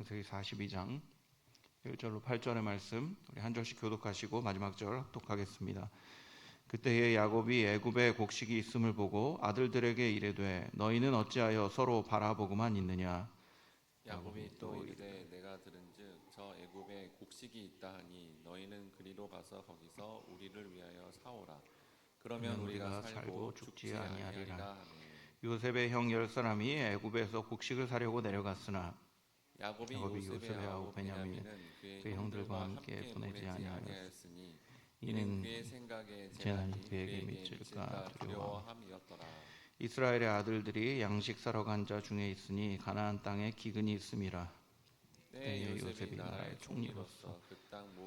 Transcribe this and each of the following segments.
창세기 42장 1절로 8절의 말씀 우리 한 절씩 교독하시고 마지막 절 합독하겠습니다. 그때에 야곱이 애굽에 곡식이 있음을 보고 아들들에게 이르되 너희는 어찌하여 서로 바라보고만 있느냐? 야곱이 또 이르되 내가 들은즉 저 애굽에 곡식이 있다 하니 너희는 그리로 가서 거기서 우리를 위하여 사오라. 그러면 우리가 살고 죽지 아니하리라. 요셉의 형 열 사람이 애굽에서 곡식을 사려고 내려갔으나 야곱이 아우 아우 베냐민은 그의 형들과 함께 보내지 아니하였으니 이는 재난이 그에게 미칠까 미칠까 두려워. 두려워함이었더라 이스라엘의 아들들이 양식 사러 간 자 중에 있으니 가나안 땅에 기근이 있음이라 때 때에 요셉이 요셉이 나라의 총리로서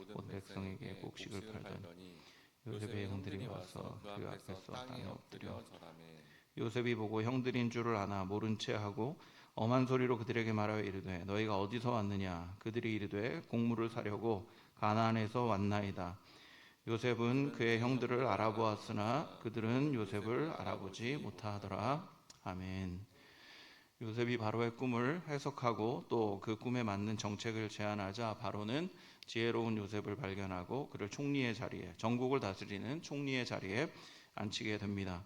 그온 백성에게 백성에게 곡식을 팔더니 요셉의 형들이 와서 그 앞에서 땅에 엎드려 요셉이 보고 형들인 줄을 아나 모른 채 하고 엄한 소리로 그들에게 말하여 이르되 너희가 어디서 왔느냐? 그들이 이르되 곡물을 사려고 가나안에서 왔나이다. 요셉은 그의 형들을 알아보았으나 그들은 요셉을 알아보지 못하더라. 아멘. 요셉이 바로의 꿈을 해석하고 또 그 꿈에 맞는 정책을 제안하자 바로는 지혜로운 요셉을 발견하고 그를 총리의 자리에 전국을 다스리는 총리의 자리에 앉히게 됩니다.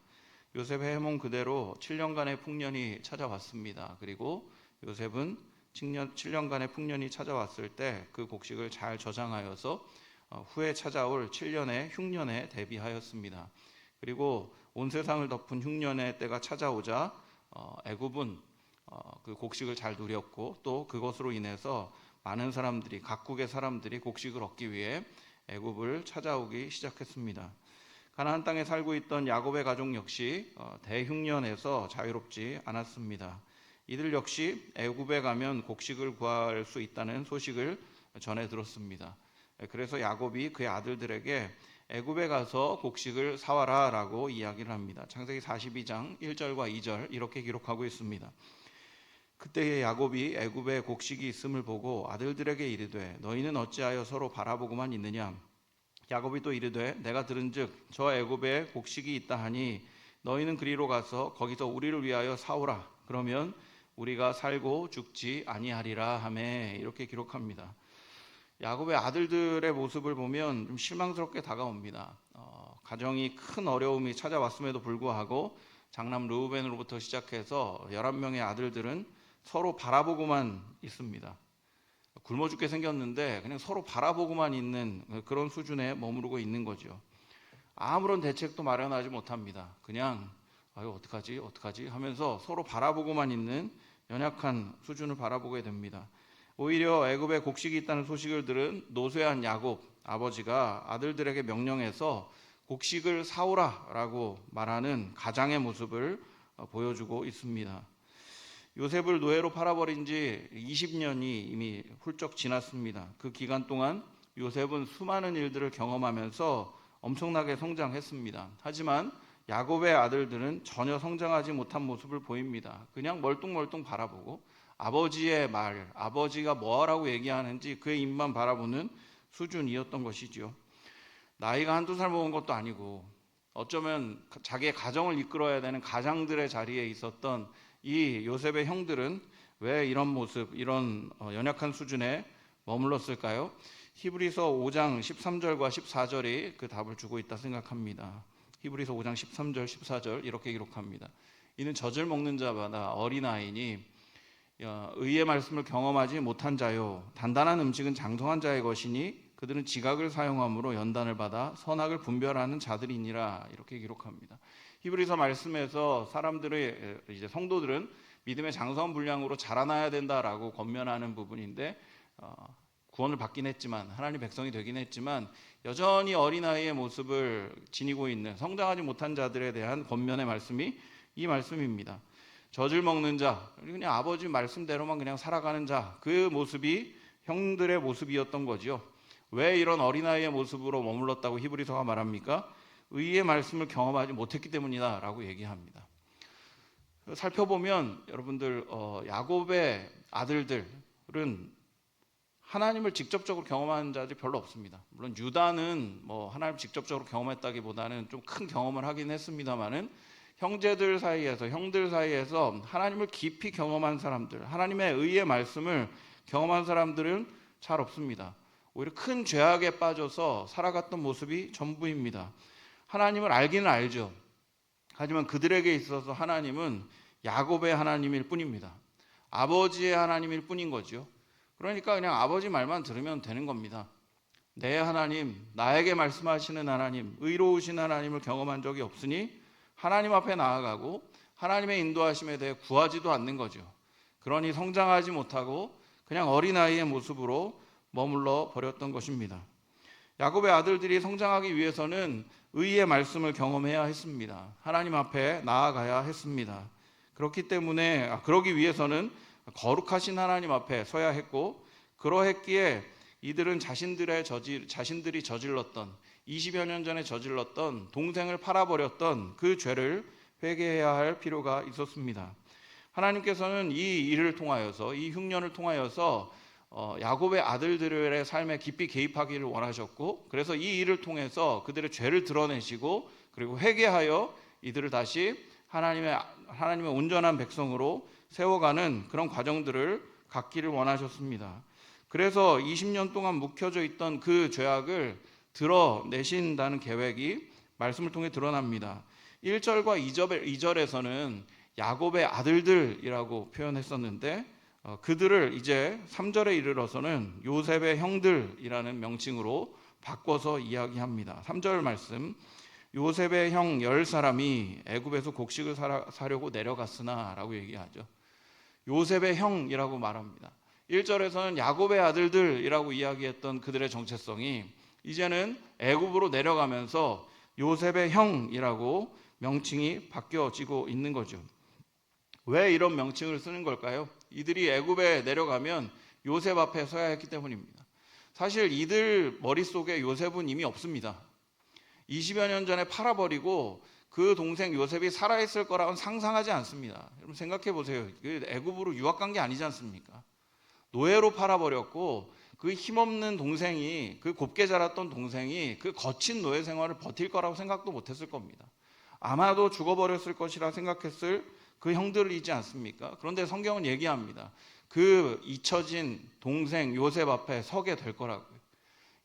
요셉의 해몽 그대로 7년간의 풍년이 찾아왔습니다. 그리고 요셉은 7년, 7년간의 풍년이 찾아왔을 때 그 곡식을 잘 저장하여서 어, 후에 찾아올 7년의 흉년에 대비하였습니다. 그리고 온 세상을 덮은 흉년의 때가 찾아오자 어, 애굽은 어, 그 곡식을 잘 누렸고 또 그것으로 인해서 많은 사람들이 각국의 사람들이 곡식을 얻기 위해 애굽을 찾아오기 시작했습니다. 가나안 땅에 살고 있던 야곱의 가족 역시 어, 대흉년에서 자유롭지 않았습니다. 이들 역시 애굽에 가면 곡식을 구할 수 있다는 소식을 전해 들었습니다. 그래서 야곱이 그의 아들들에게 애굽에 가서 곡식을 사와라라고 이야기를 합니다. 창세기 42장 1절과 2절 이렇게 기록하고 있습니다. 그때에 야곱이 애굽에 곡식이 있음을 보고 아들들에게 이르되 너희는 어찌하여 서로 바라보고만 있느냐 야곱이 또 이르되 내가 들은즉 저 애굽에 곡식이 있다 하니 너희는 그리로 가서 거기서 우리를 위하여 사오라 그러면 우리가 살고 죽지 아니하리라 하매 이렇게 기록합니다. 야곱의 아들들의 모습을 보면 좀 실망스럽게 다가옵니다. 어, 가정이 큰 어려움이 찾아왔음에도 불구하고 장남 르우벤으로부터 시작해서 11명의 아들들은 서로 바라보고만 있습니다. 굶어 죽게 생겼는데 그냥 서로 바라보고만 있는 그런 수준에 머무르고 있는 거죠. 아무런 대책도 마련하지 못합니다. 그냥 아유 어떡하지 어떡하지 하면서 서로 바라보고만 있는 연약한 수준을 바라보게 됩니다. 오히려 애굽에 곡식이 있다는 소식을 들은 노쇠한 야곱 아버지가 아들들에게 명령해서 곡식을 사오라라고 말하는 가장의 모습을 어, 보여주고 있습니다. 요셉을 노예로 팔아버린 지 20년이 이미 훌쩍 지났습니다. 그 기간 동안 요셉은 수많은 일들을 경험하면서 엄청나게 성장했습니다. 하지만 야곱의 아들들은 전혀 성장하지 못한 모습을 보입니다. 그냥 멀뚱멀뚱 바라보고 아버지의 말, 아버지가 뭐라고 얘기하는지 그의 입만 바라보는 수준이었던 것이지요. 나이가 한두 살 먹은 것도 아니고 어쩌면 자기의 가정을 이끌어야 되는 가장들의 자리에 있었던 이 요셉의 형들은 왜 이런 모습, 이런 어, 연약한 수준에 머물렀을까요? 히브리서 5장 13절과 14절이 그 답을 주고 있다 생각합니다. 히브리서 5장 13절, 14절 이렇게 기록합니다. 이는 젖을 먹는 자마다 어린아이니 어, 의의 말씀을 경험하지 못한 자요 단단한 음식은 장성한 자의 것이니 그들은 지각을 사용함으로 연단을 받아 선악을 분별하는 자들이니라 이렇게 기록합니다. 히브리서 말씀에서 사람들의 이제 성도들은 믿음의 장성 분량으로 자라나야 된다라고 권면하는 부분인데 어, 구원을 받긴 했지만 하나님 백성이 되긴 했지만 여전히 어린아이의 모습을 지니고 있는 성장하지 못한 자들에 대한 권면의 말씀이 이 말씀입니다. 젖을 먹는 자, 그냥 아버지 말씀대로만 그냥 살아가는 자, 그 모습이 형들의 모습이었던 거죠. 왜 이런 어린아이의 모습으로 머물렀다고 히브리서가 말합니까? 의의 말씀을 경험하지 못했기 때문이다라고 얘기합니다. 살펴보면 여러분들 어, 야곱의 아들들은 하나님을 직접적으로 경험한 자들이 별로 없습니다. 물론 유다는 뭐 하나님 직접적으로 경험했다기보다는 좀 큰 경험을 하긴 했습니다만은 형제들 사이에서 형들 사이에서 하나님을 깊이 경험한 사람들, 하나님의 의의 말씀을 경험한 사람들은 잘 없습니다. 오히려 큰 죄악에 빠져서 살아갔던 모습이 전부입니다. 하나님을 알기는 알죠. 하지만 그들에게 있어서 하나님은 야곱의 하나님일 뿐입니다. 아버지의 하나님일 뿐인 거죠. 그러니까 그냥 아버지 말만 들으면 되는 겁니다. 내 하나님, 나에게 말씀하시는 하나님, 의로우신 하나님을 경험한 적이 없으니 하나님 앞에 나아가고 하나님의 인도하심에 대해 구하지도 않는 거죠. 그러니 성장하지 못하고 그냥 어린아이의 모습으로 머물러 버렸던 것입니다. 야곱의 아들들이 성장하기 위해서는 의의 말씀을 경험해야 했습니다. 하나님 앞에 나아가야 했습니다. 그렇기 때문에 아, 그러기 위해서는 거룩하신 하나님 앞에 서야 했고 그러했기에 이들은 자신들의 저질 자신들이 저질렀던 20여 년 전에 저질렀던 동생을 팔아버렸던 그 죄를 회개해야 할 필요가 있었습니다. 하나님께서는 이 일을 통하여서 이 흉년을 통하여서 어, 야곱의 아들들의 삶에 깊이 개입하기를 원하셨고 그래서 이 일을 통해서 그들의 죄를 드러내시고 그리고 회개하여 이들을 다시 하나님의 하나님의 온전한 백성으로 세워가는 그런 과정들을 갖기를 원하셨습니다. 그래서 20년 동안 묵혀져 있던 그 죄악을 드러내신다는 계획이 말씀을 통해 드러납니다. 1절과 2절에서는 야곱의 아들들이라고 표현했었는데 어, 그들을 이제 3절에 이르러서는 요셉의 형들이라는 명칭으로 바꿔서 이야기합니다. 3절 말씀 요셉의 형 열 사람이 애굽에서 곡식을 사려고 내려갔으나라고 얘기하죠. 요셉의 형이라고 말합니다. 1절에서는 야곱의 아들들이라고 이야기했던 그들의 정체성이 이제는 애굽으로 내려가면서 요셉의 형이라고 명칭이 바뀌어지고 있는 거죠. 왜 이런 명칭을 쓰는 걸까요? 이들이 애굽에 내려가면 요셉 앞에 서야 했기 때문입니다. 사실 이들 머릿속에 요셉은 이미 없습니다. 20여 년 전에 팔아버리고 그 동생 요셉이 살아있을 거라고는 상상하지 않습니다. 여러분 생각해 보세요. 그 애굽으로 유학 간 게 아니지 않습니까? 노예로 팔아버렸고 그 힘없는 동생이 그 곱게 자랐던 동생이 그 거친 노예 생활을 버틸 거라고 생각도 못했을 겁니다. 아마도 죽어버렸을 것이라 생각했을 그 형들이지 않습니까? 그런데 성경은 얘기합니다. 그 잊혀진 동생 요셉 앞에 서게 될 거라고요.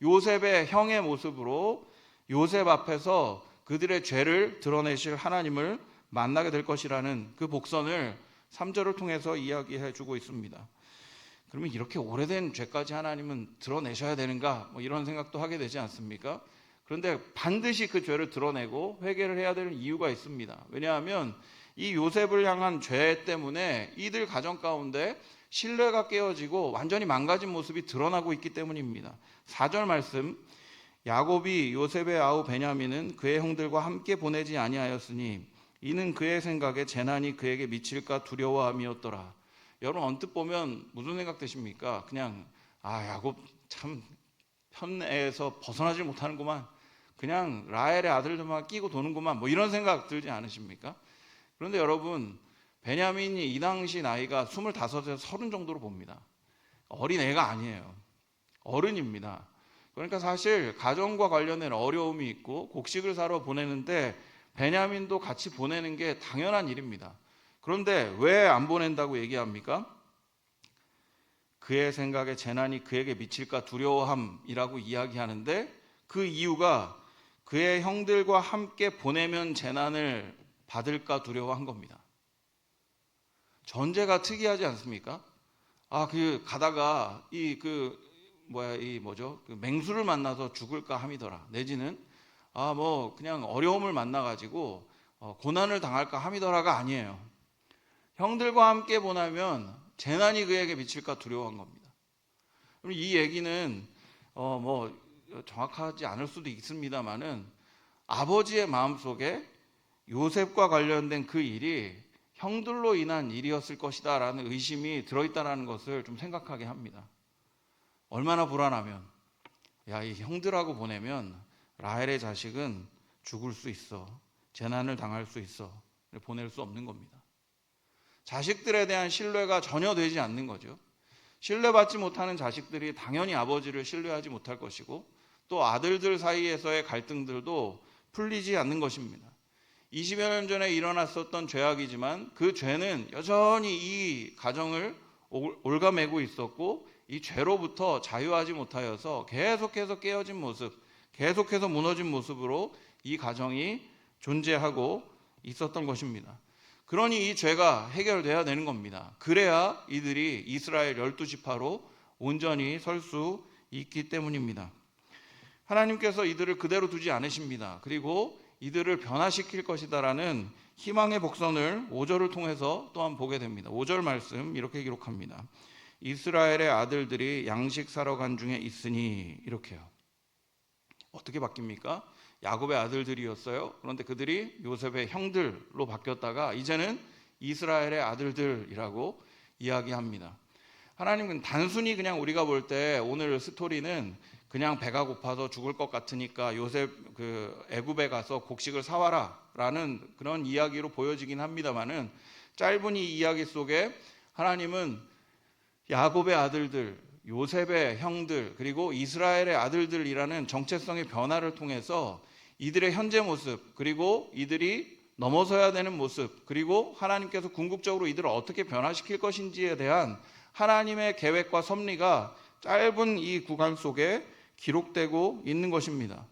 요셉의 형의 모습으로 요셉 앞에서 그들의 죄를 드러내실 하나님을 만나게 될 것이라는 그 복선을 3절을 통해서 이야기해 주고 있습니다. 그러면 이렇게 오래된 죄까지 하나님은 드러내셔야 되는가? 뭐 이런 생각도 하게 되지 않습니까? 그런데 반드시 그 죄를 드러내고 회개를 해야 되는 이유가 있습니다. 왜냐하면 이 요셉을 향한 죄 때문에 이들 가정 가운데 신뢰가 깨어지고 완전히 망가진 모습이 드러나고 있기 때문입니다. 4절 말씀 야곱이 요셉의 아우 베냐민은 그의 형들과 함께 보내지 아니하였으니 이는 그의 생각에 재난이 그에게 미칠까 두려워함이었더라. 여러분 언뜻 보면 무슨 생각 드십니까? 그냥 아 야곱 참 편애에서 벗어나질 못하는구만. 그냥 라헬의 아들들만 끼고 도는구만. 뭐 이런 생각 들지 않으십니까? 그런데 여러분 베냐민이 이 당시 나이가 25에서 30 정도로 봅니다. 어린 애가 아니에요. 어른입니다. 그러니까 사실 가정과 관련된 어려움이 있고 곡식을 사러 보내는데 베냐민도 같이 보내는 게 당연한 일입니다. 그런데 왜 안 보낸다고 얘기합니까? 그의 생각에 재난이 그에게 미칠까 두려워함이라고 이야기하는데 그 이유가 그의 형들과 함께 보내면 재난을 받을까 두려워한 겁니다. 전제가 특이하지 않습니까? 아, 그 가다가 이 그 뭐야 이 뭐죠? 그 맹수를 만나서 죽을까 함이더라. 내지는 아 뭐 그냥 어려움을 만나 가지고 어, 고난을 당할까 함이더라가 아니에요. 형들과 함께 보내면 재난이 그에게 미칠까 두려워한 겁니다. 그럼 이 얘기는 어 뭐 정확하지 않을 수도 있습니다만은 아버지의 마음 속에 요셉과 관련된 그 일이 형들로 인한 일이었을 것이다라는 의심이 들어있다라는 것을 좀 생각하게 합니다. 얼마나 불안하면 야 이 형들하고 보내면 라헬의 자식은 죽을 수 있어 재난을 당할 수 있어 보낼 수 없는 겁니다. 자식들에 대한 신뢰가 전혀 되지 않는 거죠. 신뢰받지 못하는 자식들이 당연히 아버지를 신뢰하지 못할 것이고 또 아들들 사이에서의 갈등들도 풀리지 않는 것입니다. 20여 년 전에 일어났었던 죄악이지만 그 죄는 여전히 이 가정을 올가매고 있었고 이 죄로부터 자유하지 못하여서 계속해서 깨어진 모습, 계속해서 무너진 모습으로 이 가정이 존재하고 있었던 것입니다. 그러니 이 죄가 해결돼야 되는 겁니다. 그래야 이들이 이스라엘 열두 지파로 온전히 설 수 있기 때문입니다. 하나님께서 이들을 그대로 두지 않으십니다. 그리고 이들을 변화시킬 것이다라는 희망의 복선을 5절을 통해서 또한 보게 됩니다. 5절 말씀 이렇게 기록합니다. 이스라엘의 아들들이 양식 사러 간 중에 있으니 이렇게요. 어떻게 바뀝니까? 야곱의 아들들이었어요. 그런데 그들이 요셉의 형들로 바뀌었다가 이제는 이스라엘의 아들들이라고 이야기합니다. 하나님은 단순히 그냥 우리가 볼 때 오늘 스토리는 그냥 배가 고파서 죽을 것 같으니까 요셉 그 애굽에 가서 곡식을 사와라라는 그런 이야기로 보여지긴 합니다만은 짧은 이 이야기 속에 하나님은 야곱의 아들들, 요셉의 형들, 그리고 이스라엘의 아들들이라는 정체성의 변화를 통해서 이들의 현재 모습, 그리고 이들이 넘어서야 되는 모습, 그리고 하나님께서 궁극적으로 이들을 어떻게 변화시킬 것인지에 대한 하나님의 계획과 섭리가 짧은 이 구간 속에 기록되고 있는 것입니다.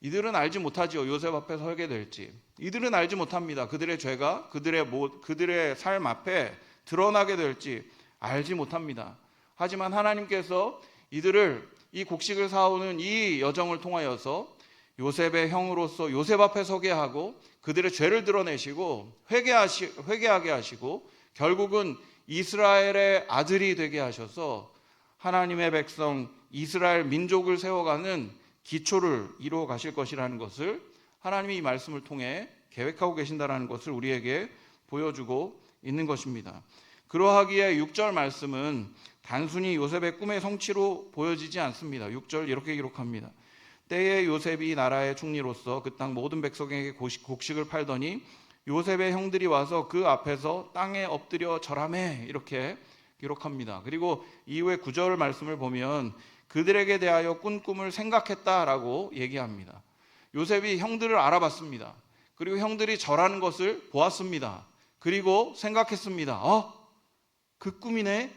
이들은 알지 못하지요. 요셉 앞에 서게 될지. 이들은 알지 못합니다. 그들의 죄가 그들의 모, 그들의 삶 앞에 드러나게 될지 알지 못합니다. 하지만 하나님께서 이들을 이 곡식을 사오는 이 여정을 통하여서 요셉의 형으로서 요셉 앞에 서게 하고 그들의 죄를 드러내시고 회개하시, 회개하게 하시고 결국은 이스라엘의 아들이 되게 하셔서 하나님의 백성 이스라엘 민족을 세워가는 기초를 이루어 가실 것이라는 것을 하나님이 이 말씀을 통해 계획하고 계신다라는 것을 우리에게 보여주고 있는 것입니다. 그러하기에 6절 말씀은 단순히 요셉의 꿈의 성취로 보여지지 않습니다. 6절 이렇게 기록합니다. 때에 요셉이 나라의 총리로서 그 땅 모든 백성에게 곡식을 팔더니 요셉의 형들이 와서 그 앞에서 땅에 엎드려 절하매 이렇게 기록합니다. 그리고 이후에 9절 말씀을 보면 그들에게 대하여 꾼 꿈을 생각했다라고 얘기합니다. 요셉이 형들을 알아봤습니다. 그리고 형들이 절하는 것을 보았습니다. 그리고 생각했습니다. 어? 그 꿈이네?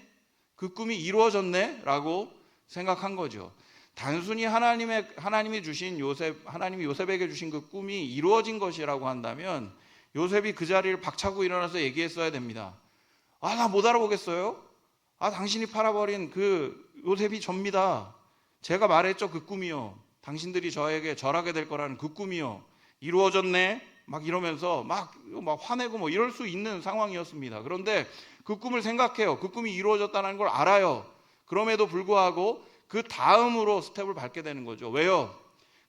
그 꿈이 이루어졌네? 라고 생각한 거죠. 단순히 하나님의 하나님이 주신 요셉 하나님이 요셉에게 주신 그 꿈이 이루어진 것이라고 한다면 요셉이 그 자리를 박차고 일어나서 얘기했어야 됩니다. 아, 나 못 알아보겠어요? 아, 당신이 팔아버린 그 요셉이 접니다. 제가 말했죠, 그 꿈이요. 당신들이 저에게 절하게 될 거라는 그 꿈이요. 이루어졌네? 막 이러면서 막, 막 화내고 뭐 이럴 수 있는 상황이었습니다. 그런데 그 꿈을 생각해요. 그 꿈이 이루어졌다는 걸 알아요. 그럼에도 불구하고 그 다음으로 스텝을 밟게 되는 거죠. 왜요?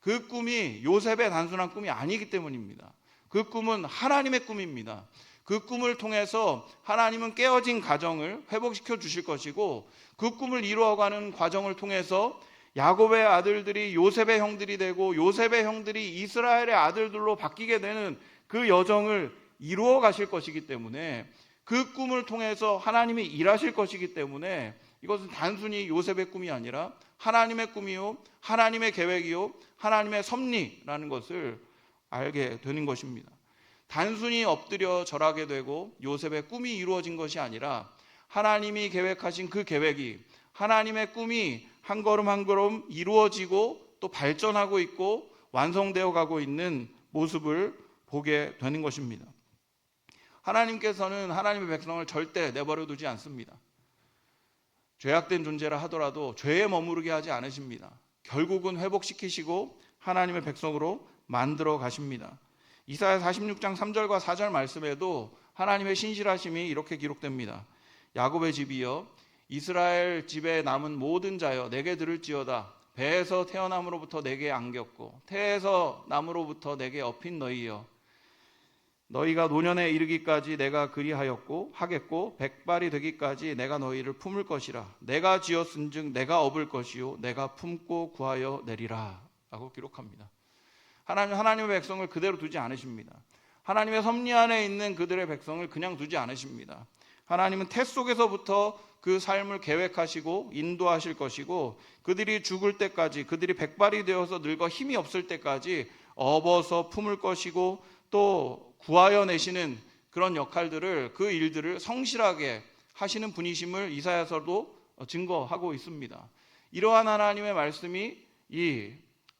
그 꿈이 요셉의 단순한 꿈이 아니기 때문입니다. 그 꿈은 하나님의 꿈입니다. 그 꿈을 통해서 하나님은 깨어진 가정을 회복시켜 주실 것이고 그 꿈을 이루어가는 과정을 통해서 야곱의 아들들이 요셉의 형들이 되고 요셉의 형들이 이스라엘의 아들들로 바뀌게 되는 그 여정을 이루어 가실 것이기 때문에 그 꿈을 통해서 하나님이 일하실 것이기 때문에 이것은 단순히 요셉의 꿈이 아니라 하나님의 꿈이요, 하나님의 계획이요, 하나님의 섭리라는 것을 알게 되는 것입니다. 단순히 엎드려 절하게 되고 요셉의 꿈이 이루어진 것이 아니라 하나님이 계획하신 그 계획이 하나님의 꿈이 한 걸음 한 걸음 이루어지고 또 발전하고 있고 완성되어 가고 있는 모습을 보게 되는 것입니다. 하나님께서는 하나님의 백성을 절대 내버려 두지 않습니다. 죄악된 존재라 하더라도 죄에 머무르게 하지 않으십니다. 결국은 회복시키시고 하나님의 백성으로 만들어 가십니다. 이사야 46장 3절과 4절 말씀에도 하나님의 신실하심이 이렇게 기록됩니다. 야곱의 집이여 이스라엘 집에 남은 모든 자여 내게 들을지어다. 배에서 태어남으로부터 내게 안겼고 태에서 남으로부터 내게 업힌 너희여. 너희가 노년에 이르기까지 내가 그리하였고 하겠고 백발이 되기까지 내가 너희를 품을 것이라. 내가 지었은즉 내가 업을 것이요. 내가 품고 구하여 내리라. 라고 기록합니다. 하나님 하나님의 백성을 그대로 두지 않으십니다. 하나님의 섭리 안에 있는 그들의 백성을 그냥 두지 않으십니다. 하나님은 태 속에서부터 그 삶을 계획하시고 인도하실 것이고 그들이 죽을 때까지 그들이 백발이 되어서 늙어 힘이 없을 때까지 업어서 품을 것이고 또 구하여 내시는 그런 역할들을 그 일들을 성실하게 하시는 분이심을 이사야서도 어, 증거하고 있습니다. 이러한 하나님의 말씀이 이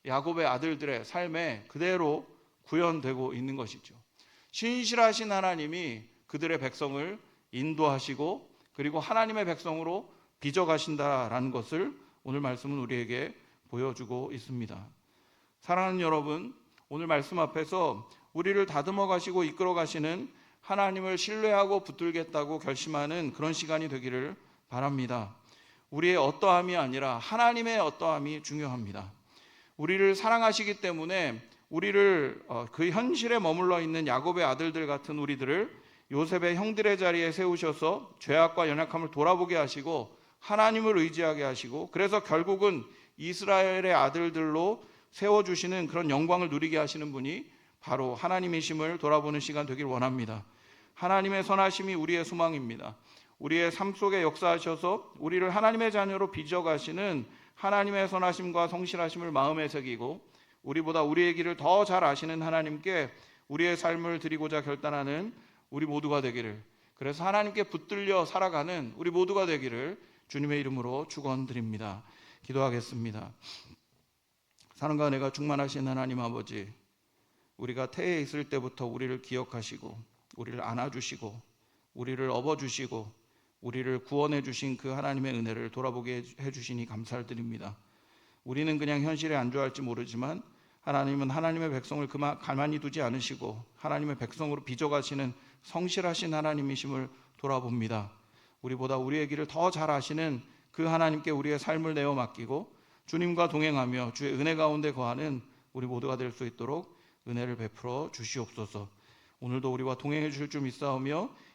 야곱의 아들들의 삶에 그대로 구현되고 있는 것이죠. 신실하신 하나님이 그들의 백성을 인도하시고 그리고 하나님의 백성으로 빚어가신다라는 것을 오늘 말씀은 우리에게 보여주고 있습니다. 사랑하는 여러분, 오늘 말씀 앞에서 우리를 다듬어 가시고 이끌어 가시는 하나님을 신뢰하고 붙들겠다고 결심하는 그런 시간이 되기를 바랍니다. 우리의 어떠함이 아니라 하나님의 어떠함이 중요합니다. 우리를 사랑하시기 때문에 우리를 어, 그 현실에 머물러 있는 야곱의 아들들 같은 우리들을 요셉의 형들의 자리에 세우셔서 죄악과 연약함을 돌아보게 하시고 하나님을 의지하게 하시고 그래서 결국은 이스라엘의 아들들로 세워주시는 그런 영광을 누리게 하시는 분이 바로 하나님이심을 돌아보는 시간 되길 원합니다. 하나님의 선하심이 우리의 소망입니다. 우리의 삶 속에 역사하셔서 우리를 하나님의 자녀로 빚어가시는 하나님의 선하심과 성실하심을 마음에 새기고 우리보다 우리의 길을 더 잘 아시는 하나님께 우리의 삶을 드리고자 결단하는 우리 모두가 되기를 그래서 하나님께 붙들려 살아가는 우리 모두가 되기를 주님의 이름으로 축원드립니다. 기도하겠습니다. 사랑과 내가 충만하신 하나님 아버지 우리가 태에 있을 때부터 우리를 기억하시고 우리를 안아주시고 우리를 업어주시고 우리를 구원해 주신 그 하나님의 은혜를 돌아보게 해 주시니 감사를 드립니다. 우리는 그냥 현실에 안주할지 모르지만 하나님은 하나님의 백성을 그만 가만히 두지 않으시고 하나님의 백성으로 빚어가시는 성실하신 하나님이심을 돌아봅니다. 우리보다 우리의 길을 더 잘 아시는 그 하나님께 우리의 삶을 내어 맡기고 주님과 동행하며 주의 은혜 가운데 거하는 우리 모두가 될 수 있도록 은혜를 베풀어 주시옵소서. 오늘도 우리와 동행해 주실 줄 믿사오며